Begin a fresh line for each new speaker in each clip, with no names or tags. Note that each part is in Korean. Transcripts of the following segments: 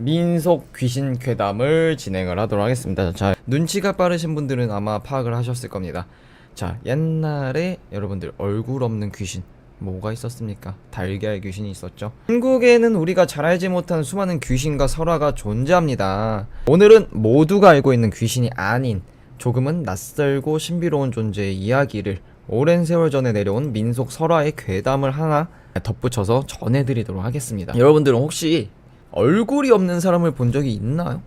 민속 귀신 괴담을 진행을 하도록 하겠습니다. 자, 눈치가 빠르신 분들은 아마 파악을 하셨을 겁니다. 자, 옛날에 여러분들 얼굴 없는 귀신 뭐가 있었습니까? 달걀 귀신이 있었죠. 한국에는 우리가 잘 알지 못한 수많은 귀신과 설화가 존재합니다. 오늘은 모두가 알고 있는 귀신이 아닌 조금은 낯설고 신비로운 존재의 이야기를 오랜 세월 전에 내려온 민속 설화의 괴담을 하나 덧붙여서 전해드리도록 하겠습니다. 여러분들은 혹시 얼굴이 없는 사람을 본 적이 있나요?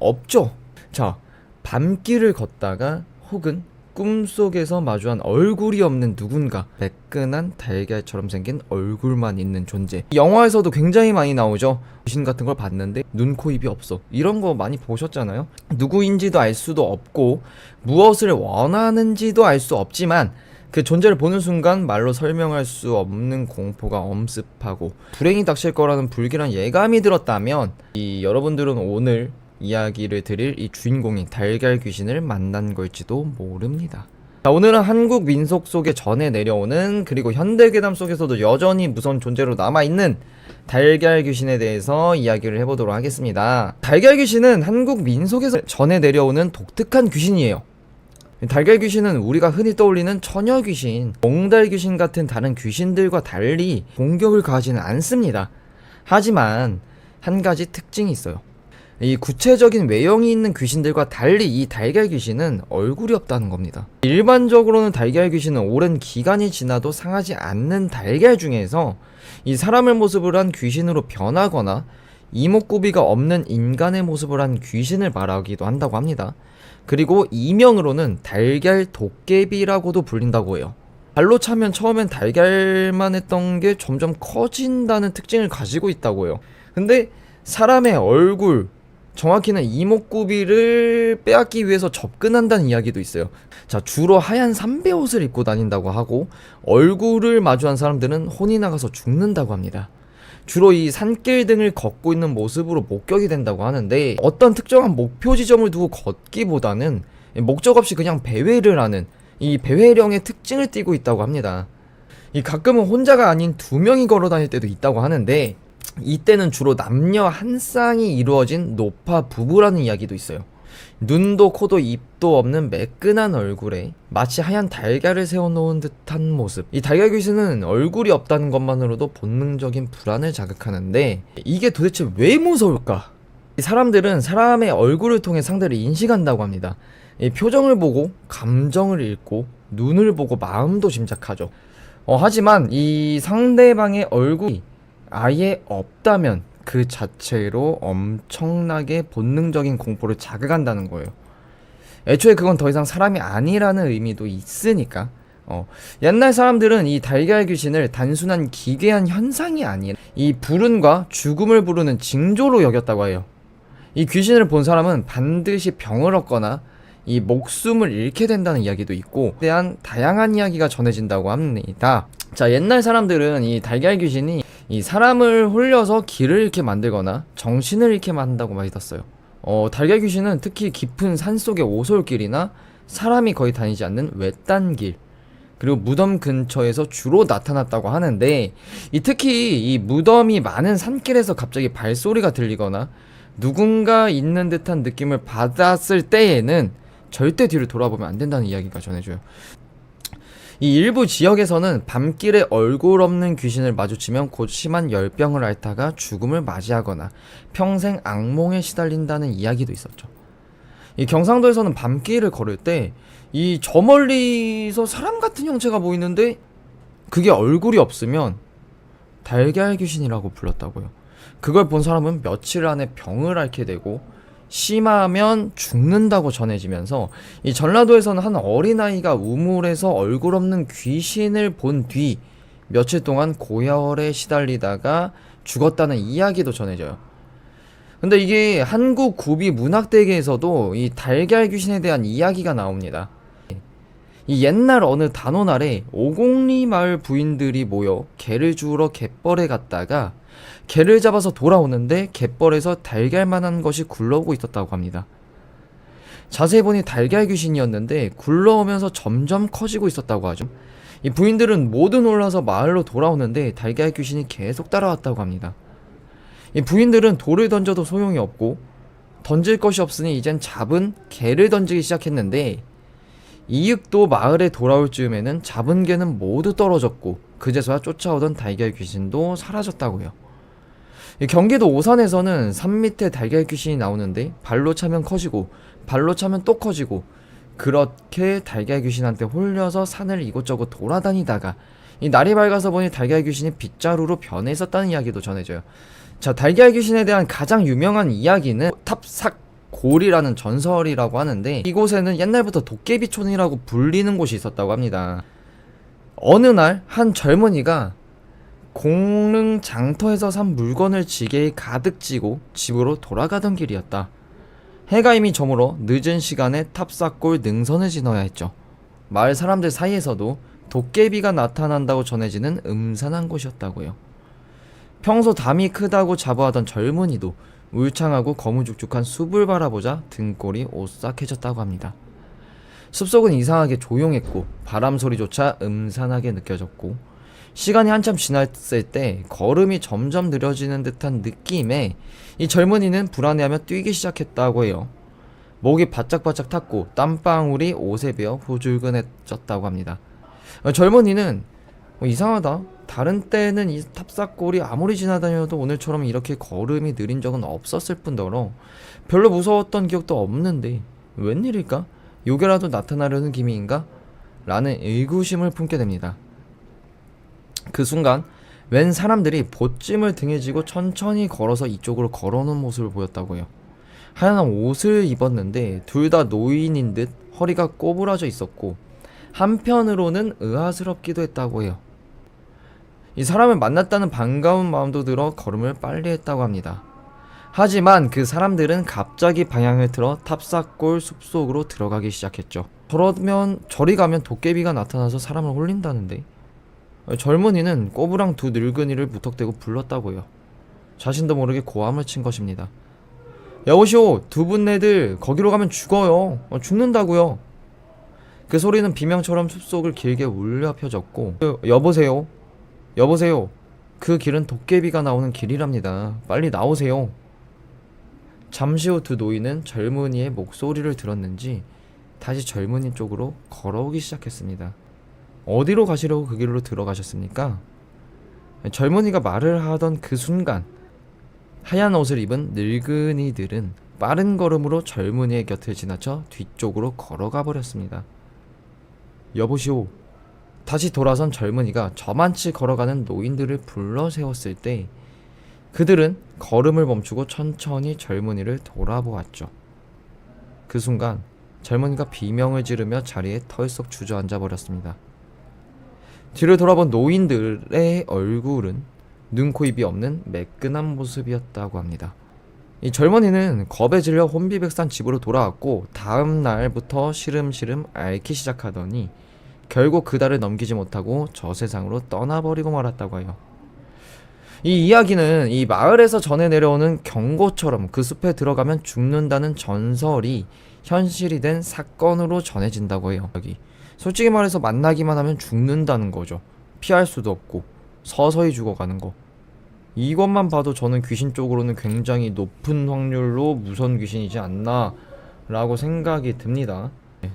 없죠. 자, 밤길을 걷다가 혹은 꿈속에서 마주한 얼굴이 없는 누군가 매끈한 달걀처럼 생긴 얼굴만 있는 존재 영화에서도 굉장히 많이 나오죠 귀신 같은 걸 봤는데 눈, 코, 입이 없어 이런 거 많이 보셨잖아요 누구인지도 알 수도 없고 무엇을 원하는지도 알 수 없지만 그 존재를 보는 순간 말로 설명할 수 없는 공포가 엄습하고 불행이 닥칠 거라는 불길한 예감이 들었다면 이 여러분들은 오늘 이야기를 드릴 이 주인공인 달걀 귀신을 만난 걸지도 모릅니다. 자, 오늘은 한국 민속 속에 전해 내려오는 그리고 현대 괴담 속에서도 여전히 무서운 존재로 남아 있는 달걀 귀신에 대해서 이야기를 해보도록 하겠습니다. 달걀 귀신은 한국 민속에서 전해 내려오는 독특한 귀신이에요. 달걀 귀신은 우리가 흔히 떠올리는 처녀 귀신, 몽달 귀신 같은 다른 귀신들과 달리 공격을 가하지는 않습니다. 하지만 한 가지 특징이 있어요. 이 구체적인 외형이 있는 귀신들과 달리 이 달걀 귀신은 얼굴이 없다는 겁니다. 일반적으로는 달걀 귀신은 오랜 기간이 지나도 상하지 않는 달걀 중에서 이 사람의 모습을 한 귀신으로 변하거나 이목구비가 없는 인간의 모습을 한 귀신을 말하기도 한다고 합니다. 그리고 이명으로는 달걀 도깨비라고도 불린다고 해요. 발로 차면 처음엔 달걀만 했던 게 점점 커진다는 특징을 가지고 있다고 해요. 근데 사람의 얼굴, 정확히는 이목구비를 빼앗기 위해서 접근한다는 이야기도 있어요. 자, 주로 하얀 삼배 옷을 입고 다닌다고 하고 얼굴을 마주한 사람들은 혼이 나가서 죽는다고 합니다. 주로 이 산길 등을 걷고 있는 모습으로 목격이 된다고 하는데 어떤 특정한 목표 지점을 두고 걷기보다는 목적 없이 그냥 배회를 하는 이 배회령의 특징을 띠고 있다고 합니다. 이 가끔은 혼자가 아닌 두 명이 걸어 다닐 때도 있다고 하는데 이때는 주로 남녀 한 쌍이 이루어진 노파 부부라는 이야기도 있어요. 눈도 코도 입도 없는 매끈한 얼굴에 마치 하얀 달걀을 세워놓은 듯한 모습. 이 달걀 귀신은 얼굴이 없다는 것만으로도 본능적인 불안을 자극하는데 이게 도대체 왜 무서울까? 이 사람들은 사람의 얼굴을 통해 상대를 인식한다고 합니다. 이 표정을 보고 감정을 읽고 눈을 보고 마음도 짐작하죠. 어, 하지만 이 상대방의 얼굴이 아예 없다면 그 자체로 엄청나게 본능적인 공포를 자극한다는 거예요. 애초에 그건 더 이상 사람이 아니라는 의미도 있으니까. 어, 옛날 사람들은 이 달걀 귀신을 단순한 기괴한 현상이 아닌 이 불운과 죽음을 부르는 징조로 여겼다고 해요. 이 귀신을 본 사람은 반드시 병을 얻거나 이 목숨을 잃게 된다는 이야기도 있고 대한 다양한 이야기가 전해진다고 합니다. 자, 옛날 사람들은 이 달걀 귀신이 이 사람을 홀려서 길을 잃게 만들거나 정신을 잃게 만든다고 믿었어요. 어, 달걀 귀신은 특히 깊은 산속의 오솔길이나 사람이 거의 다니지 않는 외딴 길 그리고 무덤 근처에서 주로 나타났다고 하는데 이 특히 이 무덤이 많은 산길에서 갑자기 발소리가 들리거나 누군가 있는 듯한 느낌을 받았을 때에는 절대 뒤를 돌아보면 안 된다는 이야기가 전해줘요. 이 일부 지역에서는 밤길에 얼굴 없는 귀신을 마주치면 곧 심한 열병을 앓다가 죽음을 맞이하거나 평생 악몽에 시달린다는 이야기도 있었죠. 이 경상도에서는 밤길을 걸을 때 이 저 멀리서 사람 같은 형체가 보이는데 그게 얼굴이 없으면 달걀 귀신이라고 불렀다고요. 그걸 본 사람은 며칠 안에 병을 앓게 되고 심하면 죽는다고 전해지면서 이 전라도에서는 한 어린아이가 우물에서 얼굴 없는 귀신을 본 뒤 며칠 동안 고열에 시달리다가 죽었다는 이야기도 전해져요. 근데 이게 한국 구비 문학대계에서도 이 달걀 귀신에 대한 이야기가 나옵니다. 이 옛날 어느 단오날에 오곡리 마을 부인들이 모여 개를 주우러 갯벌에 갔다가 개를 잡아서 돌아오는데 갯벌에서 달걀만한 것이 굴러오고 있었다고 합니다. 자세히 보니 달걀 귀신이었는데 굴러오면서 점점 커지고 있었다고 하죠. 이 부인들은 모두 놀라서 마을로 돌아오는데 달걀 귀신이 계속 따라왔다고 합니다. 이 부인들은 돌을 던져도 소용이 없고 던질 것이 없으니 이젠 잡은 개를 던지기 시작했는데 이윽도 마을에 돌아올 즈음에는 잡은 개는 모두 떨어졌고 그제서야 쫓아오던 달걀 귀신도 사라졌다고요. 이 경기도 오산에서는 산 밑에 달걀 귀신이 나오는데 발로 차면 커지고 발로 차면 또 커지고 그렇게 달걀 귀신한테 홀려서 산을 이곳저곳 돌아다니다가 이 날이 밝아서 보니 달걀 귀신이 빗자루로 변해 있었다는 이야기도 전해져요. 자, 달걀 귀신에 대한 가장 유명한 이야기는 탑삭 골이라는 전설이라고 하는데 이곳에는 옛날부터 도깨비촌이라고 불리는 곳이 있었다고 합니다. 어느 날 한 젊은이가 공릉 장터에서 산 물건을 지게에 가득 지고 집으로 돌아가던 길이었다. 해가 이미 저물어 늦은 시간에 탑삭골 능선을 지나야 했죠. 마을 사람들 사이에서도 도깨비가 나타난다고 전해지는 음산한 곳이었다고요. 평소 담이 크다고 자부하던 젊은이도 울창하고 거무죽죽한 숲을 바라보자 등골이 오싹해졌다고 합니다. 숲속은 이상하게 조용했고 바람 소리조차 음산하게 느껴졌고 시간이 한참 지났을 때 걸음이 점점 느려지는 듯한 느낌에 이 젊은이는 불안해하며 뛰기 시작했다고 해요. 목이 바짝바짝 탔고 땀방울이 옷에 배어 후줄근해졌다고 합니다. 어, 젊은이는 어, 이상하다. 다른 때는 이 탑사골이 아무리 지나다녀도 오늘처럼 이렇게 걸음이 느린 적은 없었을 뿐더러 별로 무서웠던 기억도 없는데 웬일일까? 요게라도 나타나려는 기미인가? 라는 의구심을 품게 됩니다. 그 순간 웬 사람들이 보찜을 등에 지고 천천히 걸어서 이쪽으로 걸어오는 모습을 보였다고요. 하얀 옷을 입었는데 둘 다 노인인 듯 허리가 꼬부라져 있었고 한편으로는 의아스럽기도 했다고 해요. 이 사람을 만났다는 반가운 마음도 들어 걸음을 빨리 했다고 합니다. 하지만 그 사람들은 갑자기 방향을 틀어 탑사골 숲속으로 들어가기 시작했죠. 저러면 저리 가면 도깨비가 나타나서 사람을 홀린다는데 젊은이는 꼬부랑 두 늙은이를 무턱대고 불렀다고요. 자신도 모르게 고함을 친 것입니다. 여보시오, 두 분네들 거기로 가면 죽어요. 어, 죽는다고요. 그 소리는 비명처럼 숲속을 길게 울려 펴졌고 그, 여보세요, 여보세요. 그 길은 도깨비가 나오는 길이랍니다. 빨리 나오세요. 잠시 후 두 노인은 젊은이의 목소리를 들었는지 다시 젊은이 쪽으로 걸어오기 시작했습니다. 어디로 가시려고 그 길로 들어가셨습니까? 젊은이가 말을 하던 그 순간 하얀 옷을 입은 늙은이들은 빠른 걸음으로 젊은이의 곁을 지나쳐 뒤쪽으로 걸어가 버렸습니다. 여보시오. 다시 돌아선 젊은이가 저만치 걸어가는 노인들을 불러 세웠을 때 그들은 걸음을 멈추고 천천히 젊은이를 돌아보았죠. 그 순간 젊은이가 비명을 지르며 자리에 털썩 주저앉아 버렸습니다. 뒤를 돌아본 노인들의 얼굴은 눈, 코, 입이 없는 매끈한 모습이었다고 합니다. 이 젊은이는 겁에 질려 혼비백산 집으로 돌아왔고 다음 날부터 시름시름 앓기 시작하더니 결국 그 달을 넘기지 못하고 저 세상으로 떠나버리고 말았다고 해요. 이 이야기는 이 마을에서 전해 내려오는 경고처럼 그 숲에 들어가면 죽는다는 전설이 현실이 된 사건으로 전해진다고 해요. 솔직히 말해서 만나기만 하면 죽는다는 거죠. 피할 수도 없고 서서히 죽어가는 거. 이것만 봐도 저는 귀신 쪽으로는 굉장히 높은 확률로 무선 귀신이지 않나 라고 생각이 듭니다. 네.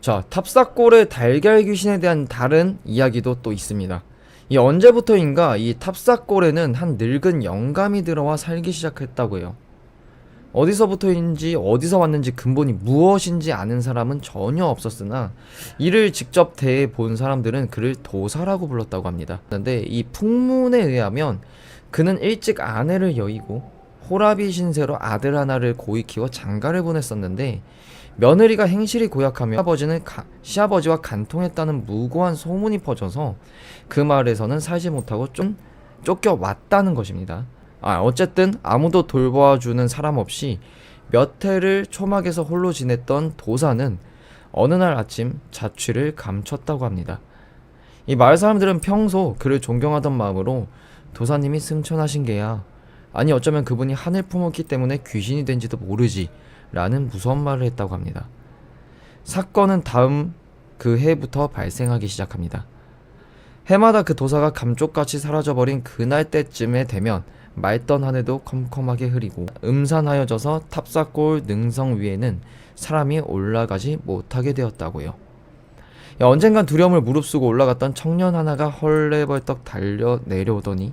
자, 탑사골의 달걀 귀신에 대한 다른 이야기도 또 있습니다. 이 언제부터인가 이 탑사골에는 한 늙은 영감이 들어와 살기 시작했다고 해요. 어디서부터인지 어디서 왔는지 근본이 무엇인지 아는 사람은 전혀 없었으나 이를 직접 대해 본 사람들은 그를 도사라고 불렀다고 합니다. 그런데 이 풍문에 의하면 그는 일찍 아내를 여의고 호라비 신세로 아들 하나를 고이 키워 장가를 보냈었는데 며느리가 행실이 고약하며 시아버지는 가, 시아버지와 간통했다는 무고한 소문이 퍼져서 그 마을에서는 살지 못하고 좀 쫓겨왔다는 것입니다. 아, 어쨌든 아무도 돌봐주는 사람 없이 몇 해를 초막에서 홀로 지냈던 도사는 어느 날 아침 자취를 감췄다고 합니다. 이 마을 사람들은 평소 그를 존경하던 마음으로 도사님이 승천하신 게야. 아니 어쩌면 그분이 하늘 품었기 때문에 귀신이 된지도 모르지. 라는 무서운 말을 했다고 합니다. 사건은 다음 그 해부터 발생하기 시작합니다. 해마다 그 도사가 감쪽같이 사라져버린 그날 때쯤에 되면 맑던 하늘도 컴컴하게 흐리고 음산하여져서 탑사골 능성 위에는 사람이 올라가지 못하게 되었다고요. 야, 언젠간 두려움을 무릅쓰고 올라갔던 청년 하나가 헐레벌떡 달려 내려오더니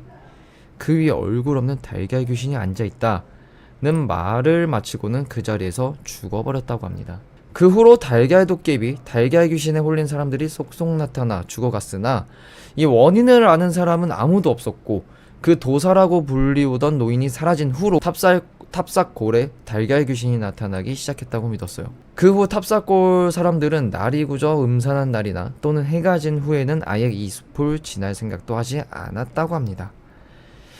그 위에 얼굴 없는 달걀 귀신이 앉아 있다는 말을 마치고는 그 자리에서 죽어버렸다고 합니다. 그 후로 달걀 도깨비, 달걀 귀신에 홀린 사람들이 속속 나타나 죽어갔으나 이 원인을 아는 사람은 아무도 없었고 그 도사라고 불리우던 노인이 사라진 후로 탑살 탑삭골에 달걀 귀신이 나타나기 시작했다고 믿었어요. 그 후 탑삭골 사람들은 날이 굳어 음산한 날이나 또는 해가 진 후에는 아예 이 숲을 지날 생각도 하지 않았다고 합니다.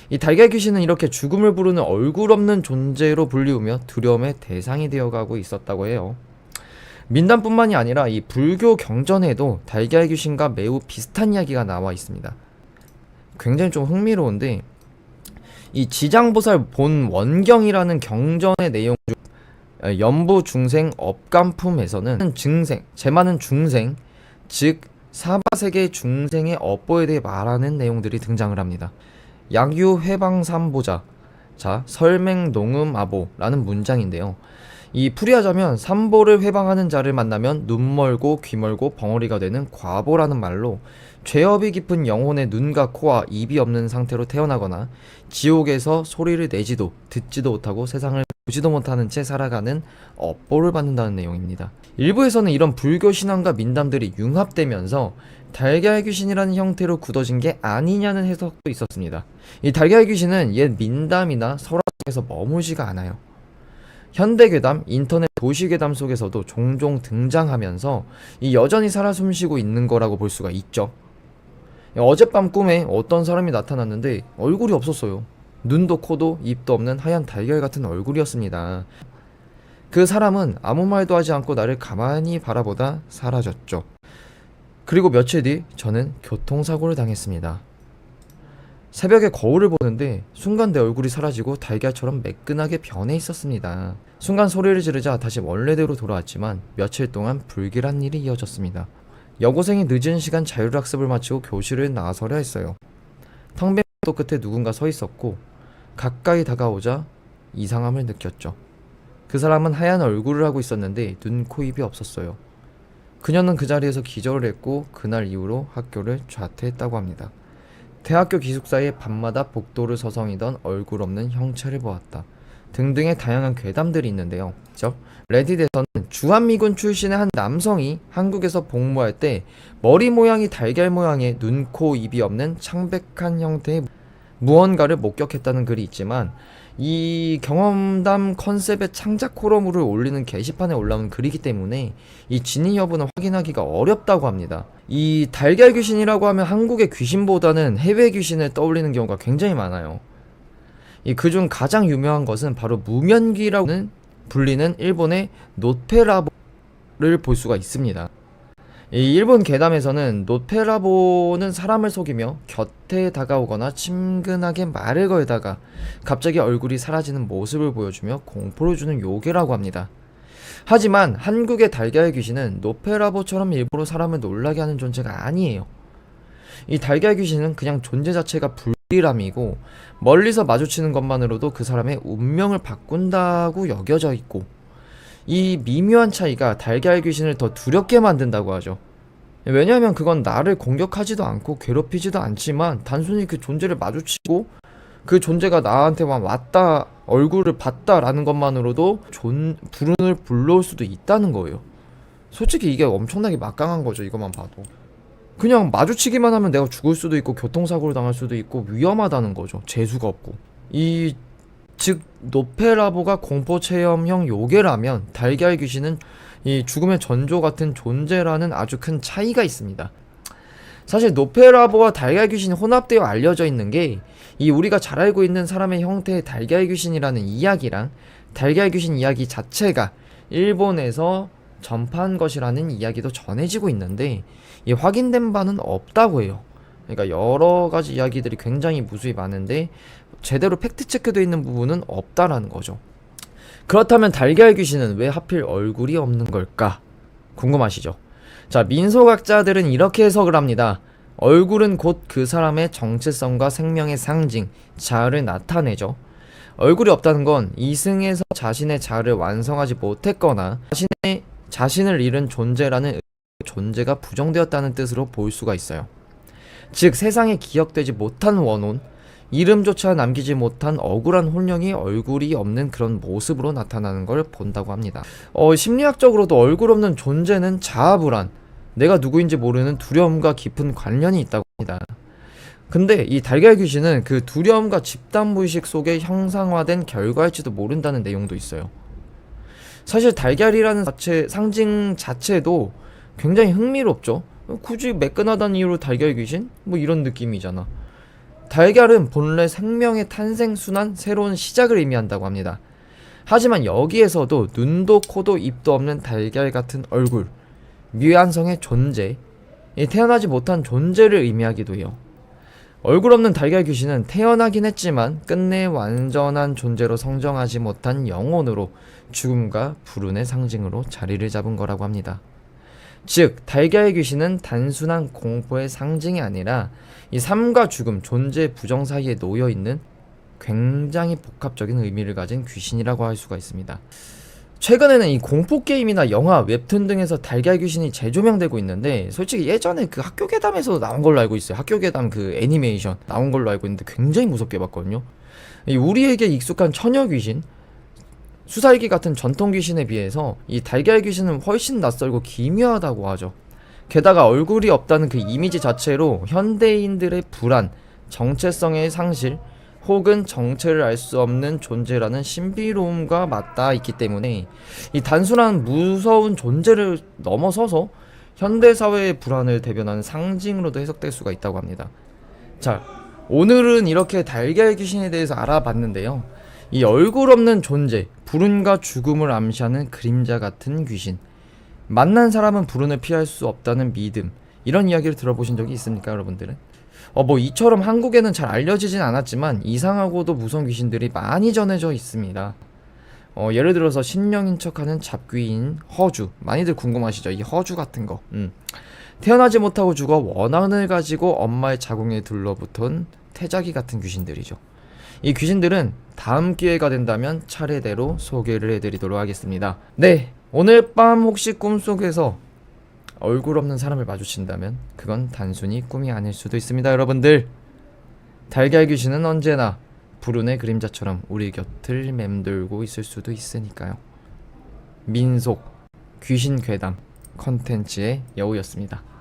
이 달걀 귀신은 이렇게 죽음을 부르는 얼굴 없는 존재로 불리우며 두려움의 대상이 되어가고 있었다고 해요. 민담뿐만이 아니라 이 불교 경전에도 달걀 귀신과 매우 비슷한 이야기가 나와 있습니다. 굉장히 좀 흥미로운데 이 지장보살 본 원경이라는 경전의 내용 중 어, 연부 중생 업간품에서는 증생, 제많은 중생, 즉 사바세계 중생의 업보에 대해 말하는 내용들이 등장을 합니다. 약유 회방삼보자, 자 설맹농음아보라는 문장인데요. 이 풀이하자면 삼보를 회방하는 자를 만나면 눈 멀고 귀 멀고 벙어리가 되는 과보라는 말로 죄업이 깊은 영혼의 눈과 코와 입이 없는 상태로 태어나거나 지옥에서 소리를 내지도 듣지도 못하고 세상을 보지도 못하는 채 살아가는 업보를 받는다는 내용입니다. 일부에서는 이런 불교 신앙과 민담들이 융합되면서 달걀 귀신이라는 형태로 굳어진 게 아니냐는 해석도 있었습니다. 이 달걀 귀신은 옛 민담이나 설화에서 머물지가 않아요. 현대 괴담, 인터넷 도시 괴담 속에서도 종종 등장하면서 이 여전히 살아 숨쉬고 있는 거라고 볼 수가 있죠. 어젯밤 꿈에 어떤 사람이 나타났는데 얼굴이 없었어요. 눈도 코도 입도 없는 하얀 달걀 같은 얼굴이었습니다. 그 사람은 아무 말도 하지 않고 나를 가만히 바라보다 사라졌죠. 그리고 며칠 뒤 저는 교통사고를 당했습니다. 새벽에 거울을 보는데 순간 내 얼굴이 사라지고 달걀처럼 매끈하게 변해 있었습니다. 순간 소리를 지르자 다시 원래대로 돌아왔지만 며칠 동안 불길한 일이 이어졌습니다. 여고생이 늦은 시간 자율학습을 마치고 교실을 나서려 했어요. 텅빈 도 끝에 누군가 서 있었고 가까이 다가오자 이상함을 느꼈죠. 그 사람은 하얀 얼굴을 하고 있었는데 눈, 코, 입이 없었어요. 그녀는 그 자리에서 기절을 했고 그날 이후로 학교를 좌퇴했다고 합니다. 대학교 기숙사에 밤마다 복도를 서성이던 얼굴 없는 형체를 보았다. 등등의 다양한 괴담들이 있는데요. 죠 레딧에서는 주한미군 출신의 한 남성이 한국에서 복무할 때 머리 모양이 달걀 모양의 눈, 코, 입이 없는 창백한 형태의 무언가를 목격했다는 글이 있지만 이 경험담 컨셉의 창작 호러물을 올리는 게시판에 올라온 글이기 때문에 이 진위 여부는 확인하기가 어렵다고 합니다. 이 달걀 귀신이라고 하면 한국의 귀신보다는 해외 귀신을 떠올리는 경우가 굉장히 많아요. 이 그중 가장 유명한 것은 바로 무면귀라고는 불리는 일본의 노페라보를 볼 수가 있습니다. 이 일본 괴담에서는 노페라보는 사람을 속이며 곁에 다가오거나 친근하게 말을 걸다가 갑자기 얼굴이 사라지는 모습을 보여주며 공포를 주는 요괴라고 합니다. 하지만 한국의 달걀 귀신은 노페라보처럼 일부러 사람을 놀라게 하는 존재가 아니에요. 이 달걀 귀신은 그냥 존재 자체가 불길함이고 멀리서 마주치는 것만으로도 그 사람의 운명을 바꾼다고 여겨져 있고 이 미묘한 차이가 달걀 귀신을 더 두렵게 만든다고 하죠. 왜냐하면 그건 나를 공격하지도 않고 괴롭히지도 않지만 단순히 그 존재를 마주치고 그 존재가 나한테만 왔다 얼굴을 봤다라는 것만으로도 존 불운을 불러올 수도 있다는 거예요. 솔직히 이게 엄청나게 막강한 거죠. 이것만 봐도. 그냥 마주치기만 하면 내가 죽을 수도 있고 교통사고를 당할 수도 있고 위험하다는 거죠. 재수가 없고. 이 즉 노페라보가 공포 체험형 요괴라면 달걀 귀신은 이 죽음의 전조 같은 존재라는 아주 큰 차이가 있습니다. 사실 노페라보와 달걀 귀신이 혼합되어 알려져 있는 게 이 우리가 잘 알고 있는 사람의 형태의 달걀 귀신이라는 이야기랑 달걀 귀신 이야기 자체가 일본에서 전파한 것이라는 이야기도 전해지고 있는데 이 확인된 바는 없다고 해요. 그러니까 여러 가지 이야기들이 굉장히 무수히 많은데 제대로 팩트 체크되어 있는 부분은 없다라는 거죠. 그렇다면 달걀 귀신은 왜 하필 얼굴이 없는 걸까? 궁금하시죠? 자, 민소각자들은 이렇게 해석을 합니다. 얼굴은 곧 그 사람의 정체성과 생명의 상징, 자아를 나타내죠. 얼굴이 없다는 건 이승에서 자신의 자아를 완성하지 못했거나 자신의 자신을 잃은 존재라는 존재가 부정되었다는 뜻으로 볼 수가 있어요. 즉 세상에 기억되지 못한 원혼, 이름조차 남기지 못한 억울한 혼령이 얼굴이 없는 그런 모습으로 나타나는 걸 본다고 합니다. 어, 심리학적으로도 얼굴 없는 존재는 자아 불안, 내가 누구인지 모르는 두려움과 깊은 관련이 있다고 합니다. 근데 이 달걀 귀신은 그 두려움과 집단 무의식 속에 형상화된 결과일지도 모른다는 내용도 있어요. 사실 달걀이라는 자체, 상징 자체도 굉장히 흥미롭죠. 굳이 매끈하다는 이유로 달걀 귀신? 뭐 이런 느낌이잖아. 달걀은 본래 생명의 탄생 순환, 새로운 시작을 의미한다고 합니다. 하지만 여기에서도 눈도 코도 입도 없는 달걀 같은 얼굴, 미완성의 존재, 이 태어나지 못한 존재를 의미하기도 해요. 얼굴 없는 달걀 귀신은 태어나긴 했지만 끝내 완전한 존재로 성장하지 못한 영혼으로 죽음과 불운의 상징으로 자리를 잡은 거라고 합니다. 즉, 달걀 귀신은 단순한 공포의 상징이 아니라 이 삶과 죽음, 존재 부정 사이에 놓여 있는 굉장히 복합적인 의미를 가진 귀신이라고 할 수가 있습니다. 최근에는 이 공포 게임이나 영화, 웹툰 등에서 달걀 귀신이 재조명되고 있는데 솔직히 예전에 그 학교 괴담에서 나온 걸로 알고 있어요. 학교 괴담 그 애니메이션 나온 걸로 알고 있는데 굉장히 무섭게 봤거든요. 이 우리에게 익숙한 처녀 귀신, 수살기 같은 전통 귀신에 비해서 이 달걀 귀신은 훨씬 낯설고 기묘하다고 하죠. 게다가 얼굴이 없다는 그 이미지 자체로 현대인들의 불안, 정체성의 상실, 혹은 정체를 알 수 없는 존재라는 신비로움과 맞닿아 있기 때문에 이 단순한 무서운 존재를 넘어서서 현대 사회의 불안을 대변하는 상징으로도 해석될 수가 있다고 합니다. 자, 오늘은 이렇게 달걀 귀신에 대해서 알아봤는데요. 이 얼굴 없는 존재, 불운과 죽음을 암시하는 그림자 같은 귀신. 만난 사람은 불운을 피할 수 없다는 믿음. 이런 이야기를 들어보신 적이 있습니까, 여러분들은? 어, 뭐 이처럼 한국에는 잘 알려지진 않았지만 이상하고도 무서운 귀신들이 많이 전해져 있습니다. 어, 예를 들어서 신령인 척하는 잡귀인 허주 많이들 궁금하시죠? 이 허주 같은 거. 음. 태어나지 못하고 죽어 원한을 가지고 엄마의 자궁에 둘러붙은 태자기 같은 귀신들이죠. 이 귀신들은 다음 기회가 된다면 차례대로 소개를 해드리도록 하겠습니다. 네, 오늘 밤 혹시 꿈속에서 얼굴 없는 사람을 마주친다면 그건 단순히 꿈이 아닐 수도 있습니다, 여러분들. 달걀 귀신은 언제나 불운의 그림자처럼 우리 곁을 맴돌고 있을 수도 있으니까요. 민속 귀신 괴담 컨텐츠의 여우였습니다.